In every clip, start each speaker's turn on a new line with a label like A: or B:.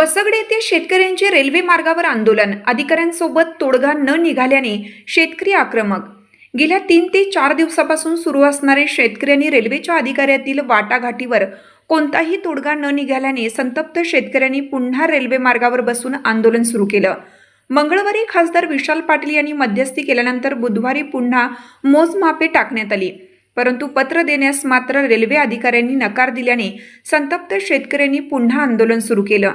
A: वसगड येथे शेतकऱ्यांचे रेल्वे मार्गावर आंदोलन. अधिकाऱ्यांसोबत तोडगा न निघाल्याने शेतकरी आक्रमक. गेल्या तीन ते चार दिवसापासून सुरू असणारे शेतकरी आणि रेल्वेच्या अधिकाऱ्यातील वाटाघाटीवर कोणताही तोडगा न निघाल्याने संतप्त शेतकऱ्यांनी पुन्हा रेल्वे मार्गावर बसून आंदोलन सुरू केलं. मंगळवारी खासदार विशाल पाटील यांनी मध्यस्थी केल्यानंतर बुधवारी पुन्हा मोजमापे टाकण्यात आली. परंतु पत्र देण्यास मात्र रेल्वे अधिकाऱ्यांनी नकार दिल्याने संतप्त शेतकऱ्यांनी पुन्हा आंदोलन सुरू केलं.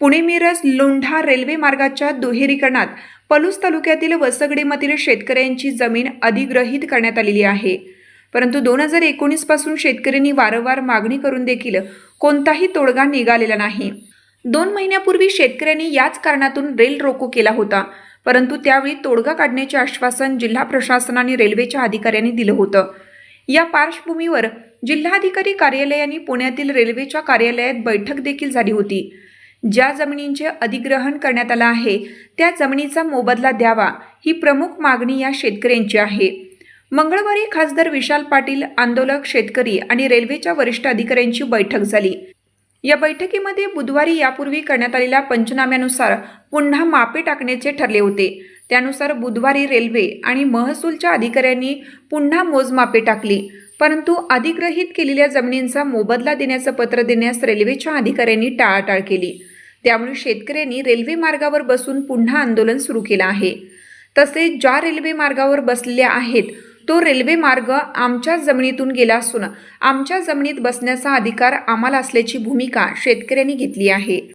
A: पुणे मिरज लोंढा रेल्वे मार्गाच्या दुहेरीकरणात पलूस तालुक्यातील वसगडीमधील शेतकऱ्यांची जमीन अधिग्रहित करण्यात आलेली आहे. परंतु दोन हजार एकोणीसपासून शेतकऱ्यांनी वारंवार मागणी करून देखील कोणताही तोडगा निघालेला नाही. दोन महिन्यापूर्वी शेतकऱ्यांनी याच कारणातून रेल रोको केला होता. परंतु त्यावेळी तोडगा काढण्याचे आश्वासन जिल्हा प्रशासन आणि रेल्वेच्या अधिकाऱ्यांनी दिलं होतं. या पार्श्वभूमीवर जिल्हाधिकारी कार्यालयाने पुण्यातील रेल्वेच्या कार्यालयात बैठक देखील झाली होती. ज्या जमिनींचे अधिग्रहण करण्यात आलं आहे त्या जमिनीचा मोबदला द्यावा ही प्रमुख मागणी या शेतकऱ्यांची आहे. मंगळवारी खासदार विशाल पाटील आंदोलक शेतकरी आणि रेल्वेच्या वरिष्ठ अधिकाऱ्यांची बैठक झाली. या बैठकीमध्ये बुधवारी यापूर्वी करण्यात आलेल्या पंचनाम्यानुसार पुन्हा मापे टाकण्याचे ठरले होते. त्यानुसार बुधवारी रेल्वे आणि महसूलच्या अधिकाऱ्यांनी पुन्हा मोजमापे टाकली परंतु अधिग्रहित केलेल्या जमिनींचा मोबदला देण्याचं पत्र देण्यास रेल्वेच्या अधिकाऱ्यांनी टाळाटाळ केली. त्यामुळे शेतकऱ्यांनी रेल्वे मार्गावर बसून पुन्हा आंदोलन सुरू केलं आहे. तसेच ज्या रेल्वे मार्गावर बसलेल्या आहेत तो रेल्वे मार्ग आमच्या जमिनीतून गेला असून आमच्या जमिनीत बसण्याचा अधिकार आम्हाला असल्याची भूमिका शेतकऱ्यांनी घेतली आहे.